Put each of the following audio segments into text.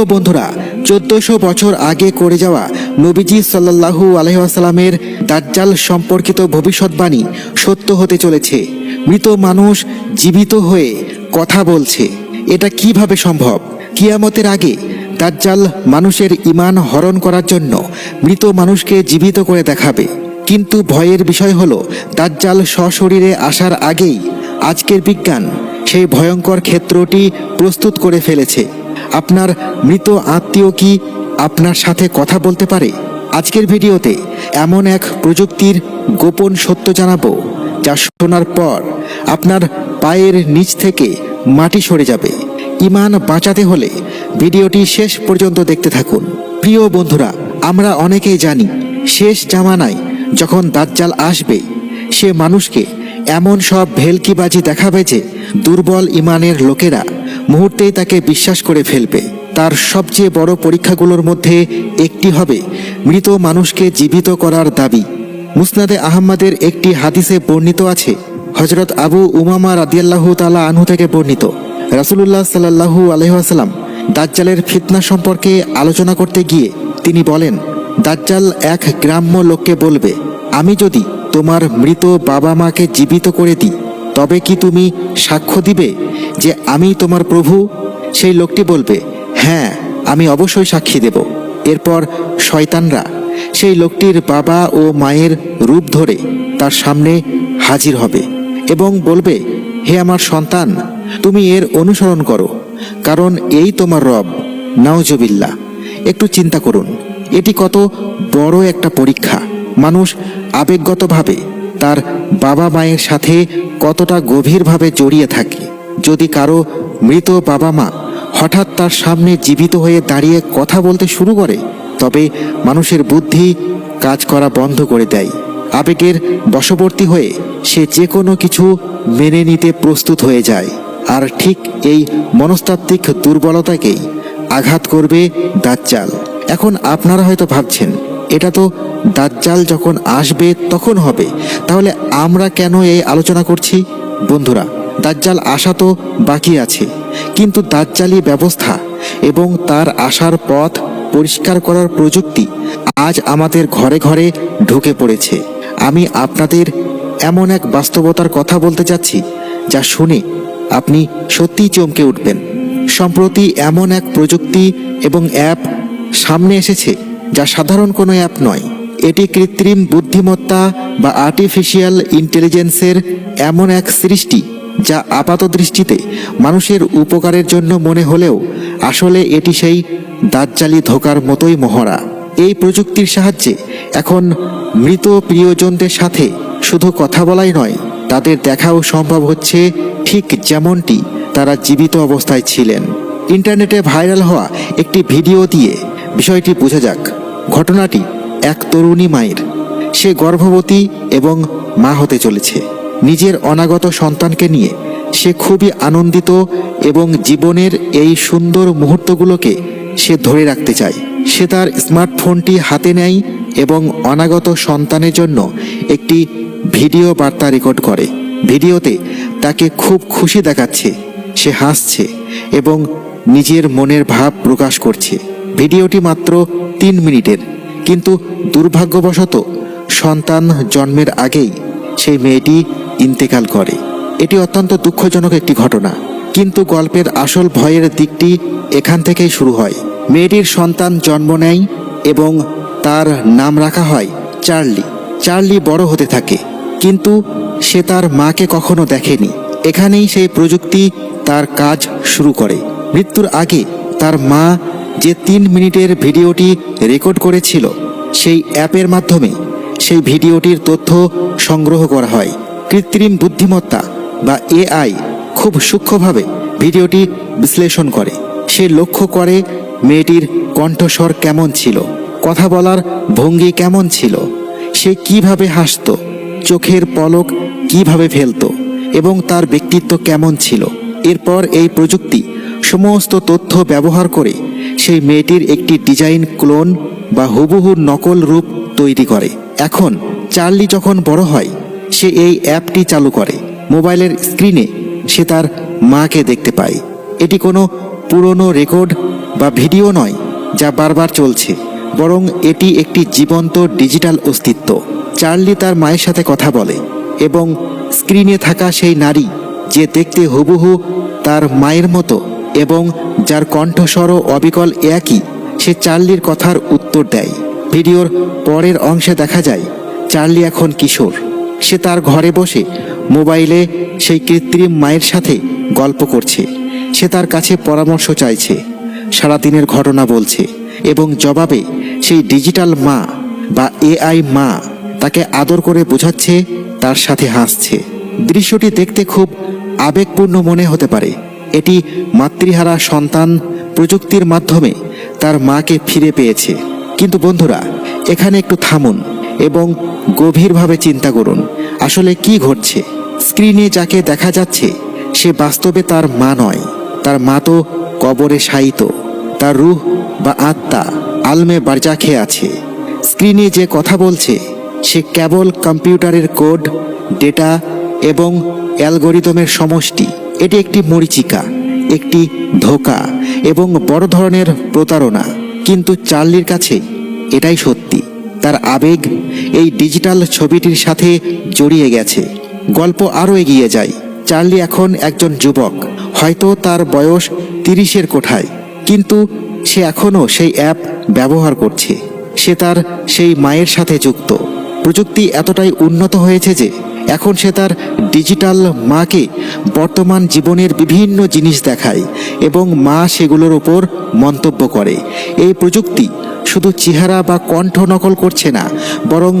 প্রিয় বন্ধুরা, চোদ্দশো বছর আগে করে যাওয়া নবীজি সাল্লাহু আলহামের দাজ্জাল সম্পর্কিত ভবিষ্যৎবাণী সত্য হতে চলেছে। মৃত মানুষ জীবিত হয়ে কথা বলছে। এটা কীভাবে সম্ভব? কিয়ামতের আগে দাজ্জাল মানুষের ইমান হরণ করার জন্য মৃত মানুষকে জীবিত করে দেখাবে। কিন্তু ভয়ের বিষয় হলো, দাজ্জাল সশরীরে আসার আগেই আজকের বিজ্ঞান সেই ভয়ঙ্কর ক্ষেত্রটি প্রস্তুত করে ফেলেছে। আপনার মৃত আত্মীয় কি আপনার সাথে কথা বলতে পারে? আজকের ভিডিওতে এমন এক প্রযুক্তির গোপন সত্য জানাব, যা শোনার পর আপনার পায়ের নিচ থেকে মাটি সরে যাবে। ইমান বাঁচাতে হলে ভিডিওটি শেষ পর্যন্ত দেখতে থাকুন। প্রিয় বন্ধুরা, আমরা অনেকেই জানি, শেষ জামানায় যখন দাজ্জাল আসবে, সে মানুষকে এমন সব ভেলকিবাজি দেখাবে যে দুর্বল ইমানের লোকেরা মুহূর্তেই তাকে বিশ্বাস করে ফেলবে। তার সবচেয়ে বড় পরীক্ষাগুলোর মধ্যে একটি হবে মৃত মানুষকে জীবিত করার দাবি। মুসনাদে আহম্মদের একটি হাদিসে বর্ণিত আছে হজরত আবু উমামা রাদিয়াল্লাহু তালা আনহু থেকে বর্ণিত। রাসুলুল্লাহ সাল্লাহু আলহাসাল্লাম দাজ্জালের ফিতনা সম্পর্কে আলোচনা করতে গিয়ে তিনি বলেন, দাজ্জাল এক গ্রাম্য লোককে বলবে, আমি যদি তোমার মৃত বাবা মাকে জীবিত করে দিই, তবে কি তুমি সাক্ষ্য দিবে যে আমি তোমার প্রভু, সেই লোকটি বলবে হ্যাঁ আমি অবশ্যই সাক্ষী দেব। এরপর শয়তানরা সেই লোকটির বাবা ও মায়ের রূপ ধরে তার সামনে হাজির হবে এবং বলবে, হে আমার সন্তান, তুমি এর অনুসরণ করো, কারণ এই তোমার রব। নাওজবিল্লা একটু চিন্তা করুন, এটি কত বড় একটা পরীক্ষা। মানুষ আবেগগতভাবে তার বাবা মায়ের সাথে কতটা গভীরভাবে জড়িয়ে থাকে। যদি কারও মৃত বাবা মা হঠাৎ তার সামনে জীবিত হয়ে দাঁড়িয়ে কথা বলতে শুরু করে, তবে মানুষের বুদ্ধি কাজ করা বন্ধ করে দেয়। আবেগের বশবর্তী হয়ে সে যে কোনো কিছু মেনে নিতে প্রস্তুত হয়ে যায়। আর ঠিক এই মনস্তাত্ত্বিক দুর্বলতাকেই আঘাত করবে দাজ্জাল। এখন আপনারা হয়তো ভাবছেন, এটা তো দাজ্জাল যখন আসবে তখন হবে, তাহলে আমরা কেন এই আলোচনা করছি? বন্ধুরা দাজ্জাল আসা তো বাকি আছে, কিন্তু দাজ্জালি ব্যবস্থা এবং তার আসার পথ পরিষ্কার করার প্রযুক্তি আজ আমাদের ঘরে ঘরে ঢুকে পড়েছে। আমি আপনাদের এমন এক বাস্তবতার কথা বলতে যাচ্ছি, যা শুনে আপনি সত্যিই চমকে উঠবেন। সম্প্রতি এমন এক প্রযুক্তি এবং অ্যাপ সামনে এসেছে, যা সাধারণ কোনো অ্যাপ নয়। এটি কৃত্রিম বুদ্ধিমত্তা বা আর্টিফিশিয়াল ইন্টেলিজেন্সের এমন এক সৃষ্টি যা আপাত দৃষ্টিতে মানুষের উপকারের জন্য মনে হলেও আসলে এটি সেই দাজ্জালি ধোকার মতোই মহড়া। এই প্রযুক্তির সাহায্যে এখন মৃত প্রিয়জনদের সাথে শুধু কথা বলাই নয়, তাদের দেখাও সম্ভব হচ্ছে ঠিক যেমনটি তারা জীবিত অবস্থায় ছিলেন। ইন্টারনেটে ভাইরাল হওয়া একটি ভিডিও দিয়ে বিষয়টি বোঝা যাক। ঘটনাটি এক তরুণী মায়ের। সে গর্ভবতী এবং মা হতে চলেছে। নিজের অনাগত সন্তানকে নিয়ে সে খুবই আনন্দিত এবং জীবনের এই সুন্দর মুহূর্তগুলোকে সে ধরে রাখতে চায়। সে তার স্মার্টফোনটি হাতে নেয় এবং অনাগত সন্তানের জন্য একটি ভিডিও বার্তা রেকর্ড করে। ভিডিওতে তাকে খুব খুশি দেখাচ্ছে, সে হাসছে এবং নিজের মনের ভাব প্রকাশ করছে। ভিডিওটি মাত্র তিন মিনিটের, কিন্তু দুর্ভাগ্যবশত সন্তান জন্মের আগেই সেই মেয়েটি ইন্তেকাল করে। এটি অত্যন্ত দুঃখজনক একটি ঘটনা। কিন্তু গল্পের আসল ভয়ের দিকটি এখান থেকেই শুরু হয়। মেয়েটির সন্তান জন্ম নেয় এবং তার নাম রাখা হয় চার্লি। চার্লি বড় হতে থাকে। কিন্তু সে তার মাকে কখনো দেখেনি। এখানেই সেই প্রযুক্তি তার কাজ শুরু করে। মৃত্যুর আগে তার মা যে তিন মিনিটের ভিডিওটি রেকর্ড করেছিল, সেই অ্যাপের মাধ্যমে সেই ভিডিওটির তথ্য সংগ্রহ করা হয়। কৃত্রিম বুদ্ধিমত্তা বা এআই খুব সূক্ষ্মভাবে ভিডিওটি বিশ্লেষণ করে। সে লক্ষ্য করে মেয়েটির কণ্ঠস্বর কেমন ছিল, কথা বলার ভঙ্গি কেমন ছিল, সে কীভাবে হাসত, চোখের পলক কীভাবে ফেলতো এবং তার ব্যক্তিত্ব কেমন ছিল। এরপর এই প্রযুক্তি সমস্ত তথ্য ব্যবহার করে সেই মেয়েটির একটি ডিজাইন ক্লোন বা হুবহু নকল রূপ তৈরি করে। এখন চার্লি যখন বড় হয় সে এই অ্যাপটি চালু করে। মোবাইলের স্ক্রিনে সে তার মাকে দেখতে পায়। এটি কোনো পুরনো রেকর্ড বা ভিডিও নয়, যা বারবার চলছে, বরং এটি একটি জীবন্ত ডিজিটাল অস্তিত্ব। চার্লি তার মায়ের সাথে কথা বলে এবং স্ক্রিনে থাকা সেই নারী যে দেখতে হুবহু তার মায়ের মতো এবং যার কণ্ঠস্বরও অবিকল একই, সে চার্লির কথার উত্তর দেয়। ভিডিওর পরের অংশে দেখা যায়, চার্লি এখন কিশোর। সে তার ঘরে বসে মোবাইলে সেই কৃত্রিম মায়ের সাথে গল্প করছে। সে তার কাছে পরামর্শ চাইছে। সারাদিনের ঘটনা বলছে এবং জবাবে সেই ডিজিটাল মা বা এআই মা তাকে আদর করে বোঝাচ্ছে, তার সাথে হাসছে। দৃশ্যটি দেখতে খুব আবেগপূর্ণ মনে হতে পারে। এটি মাতৃহারা সন্তান প্রযুক্তির মাধ্যমে তার মাকে ফিরে পেয়েছে। কিন্তু বন্ধুরা, এখানে একটু থামুন। এবং গভীরভাবে চিন্তা করুন, আসলে কি ঘটছে? স্ক্রিনে যাকে দেখা যাচ্ছে, সে বাস্তবে তার মা নয়। তার মা তো কবরে শায়িত। তার রুহ বা আত্মা আলমে বারজা খেয়ে আছে। স্ক্রিনে যে কথা বলছে, সে কেবল কম্পিউটারের কোড, ডেটা এবং অ্যালগোরিদমের সমষ্টি। এটি একটি মরিচিকা, একটি ধোকা এবং বড় ধরনের প্রতারণা। কিন্তু চার্লির কাছে এটাই সত্যি। তার আবেগ এই ডিজিটাল ছবিটির সাথে জড়িয়ে গেছে। গল্প আরও এগিয়ে যায়। চার্লি এখন একজন যুবক। হয়তো তার বয়স তিরিশের কোঠায়। কিন্তু সে এখনও সেই অ্যাপ ব্যবহার করছে। সে তার সেই মায়ের সাথে যুক্ত। প্রযুক্তি এতটাই উন্নত হয়েছে যে এখন সে তার ডিজিটাল মাকে বর্তমান জীবনের বিভিন্ন জিনিস দেখায় এবং মা সেগুলোর ওপর মন্তব্য করে। এই প্রযুক্তি শুধু চেহারা বা কণ্ঠ নকল করছে না, বরং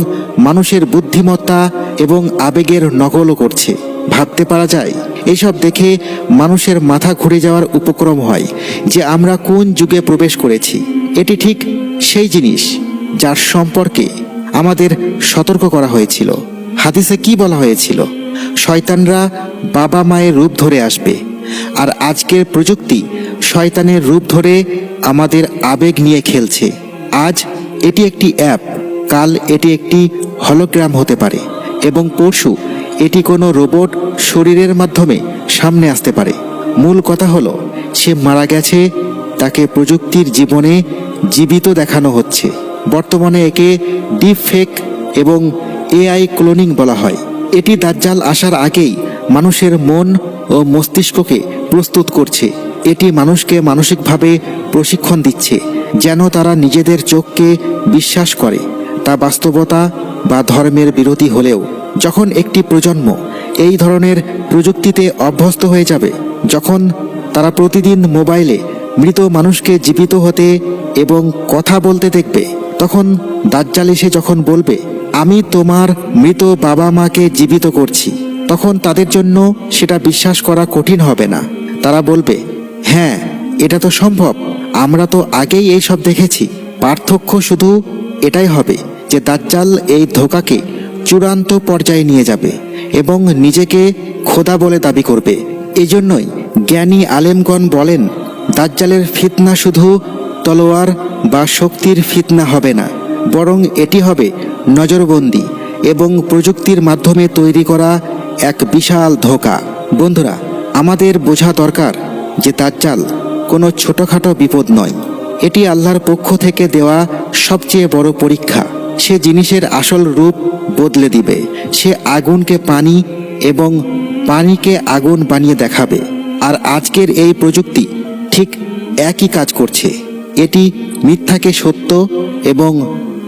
মানুষের বুদ্ধিমত্তা এবং আবেগের নকলও করছে। ভাবতে পারা যায়, এসব দেখে মানুষের মাথা ঘুরে যাওয়ার উপক্রম হয় যে আমরা কোন যুগে প্রবেশ করেছি। এটি ঠিক সেই জিনিস যার সম্পর্কে আমাদের সতর্ক করা হয়েছিল। হাদিসে কি বলা হয়েছিল? শয়তানরা বাবা মায়ের রূপ ধরে আসবে, আর আজকের প্রযুক্তি শয়তানের রূপ ধরে আমাদের আবেগ নিয়ে খেলছে। আজ এটি একটি অ্যাপ, কাল এটি একটি হলোগ্রাম হতে পারে, এবং পরশু এটি কোনো রোবট শরীরের মাধ্যমে সামনে আসতে পারে। মূল কথা হলো, সে মারা গেছে, তাকে প্রযুক্তির জীবনে জীবিত দেখানো হচ্ছে। বর্তমানে একে ডিপ ফেক এবং এআই ক্লোনিং বলা হয়। এটি দাজ্জাল আসার আগেই মানুষের মন ও মস্তিষ্ককে প্রস্তুত করছে। এটি মানুষকে মানসিকভাবে প্রশিক্ষণ দিচ্ছে। যেন তারা নিজেদের চোখকে বিশ্বাস করে, তা বাস্তবতা বা ধর্মের বিরোধী হলেও। যখন একটি প্রজন্ম এই ধরনের প্রযুক্তিতে অভ্যস্ত হয়ে যাবে, যখন তারা প্রতিদিন মোবাইলে মৃত মানুষকে জীবিত হতে এবং কথা বলতে দেখবে, তখন দাজ্জাল এসে যখন বলবে, আমি তোমার মৃত বাবা মাকে জীবিত করছি, তখন তাদের জন্য সেটা বিশ্বাস করা কঠিন হবে না। তারা বলবে হ্যাঁ এটা তো সম্ভব। আমরা তো আগেই এই সব দেখেছি। পার্থক্য শুধু এটাই হবে যে দাজ্জাল এই ধোকাকে চূড়ান্ত পর্যায়ে নিয়ে যাবে এবং নিজেকে খোদা বলে দাবি করবে। এজন্যই জ্ঞানী আলেমগণ বলেন, দাজ্জালের ফিতনা শুধু তলোয়ার বা শক্তির ফিতনা হবে না, বরং এটি হবে নজরবন্দি এবং প্রযুক্তির মাধ্যমে তৈরি করা এক বিশাল ধোকা। বন্ধুরা, আমাদের বোঝা দরকার যে দাজ্জাল কোনো ছোটোখাটো বিপদ নয়। এটি আল্লাহর পক্ষ থেকে দেওয়া সবচেয়ে বড় পরীক্ষা। সে জিনিসের আসল রূপ বদলে দিবে। সে আগুনকে পানি এবং পানিকে আগুন বানিয়ে দেখাবে। আর আজকের এই প্রযুক্তি ঠিক একই কাজ করছে। এটি মিথ্যাকে সত্য এবং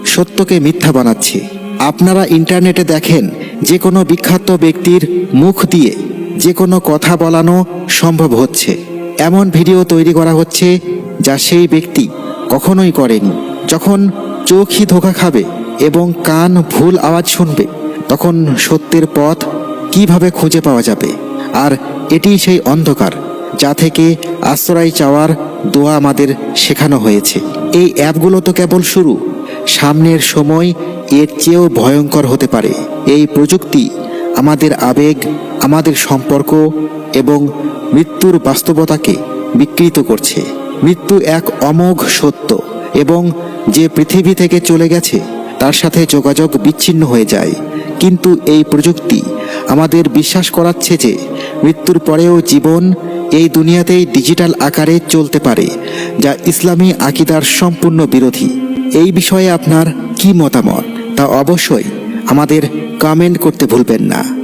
সত্যকে মিথ্যা বানাচ্ছে। আপনারা ইন্টারনেটে দেখেন যে কোনো বিখ্যাত ব্যক্তির মুখ দিয়ে যে কোনো কথা বলানো সম্ভব হচ্ছে। এমন ভিডিও তৈরি করা হচ্ছে যা সেই ব্যক্তি কখনোই করেনি। যখন চোখই ধোকা খাবে এবং কান ভুল আওয়াজ শুনবে, তখন সত্যের পথ কীভাবে খুঁজে পাওয়া যাবে? আর এটি সেই অন্ধকার যা থেকে আশ্রয় চাওয়ার দোয়া আমাদের শেখানো হয়েছে। এই অ্যাপগুলো তো কেবল শুরু। সামনের সময় এর চেয়েও ভয়ঙ্কর হতে পারে। এই প্রযুক্তি আমাদের আবেগ, আমাদের সম্পর্ক এবং মৃত্যুর বাস্তবতাকে বিকৃত করছে। মৃত্যু এক অমোঘ সত্য এবং যে পৃথিবী থেকে চলে গেছে, তার সাথে যোগাযোগ বিচ্ছিন্ন হয়ে যায়। কিন্তু এই প্রযুক্তি আমাদের বিশ্বাস করাচ্ছে যে মৃত্যুর পরেও জীবন এই দুনিয়াতেই ডিজিটাল আকারে চলতে পারে, যা ইসলামী আকিদার সম্পূর্ণ বিরোধী। এই বিষয়ে আপনার কি মতামত? তা অবশ্যই আমাদের কমেন্ট করতে ভুলবেন না।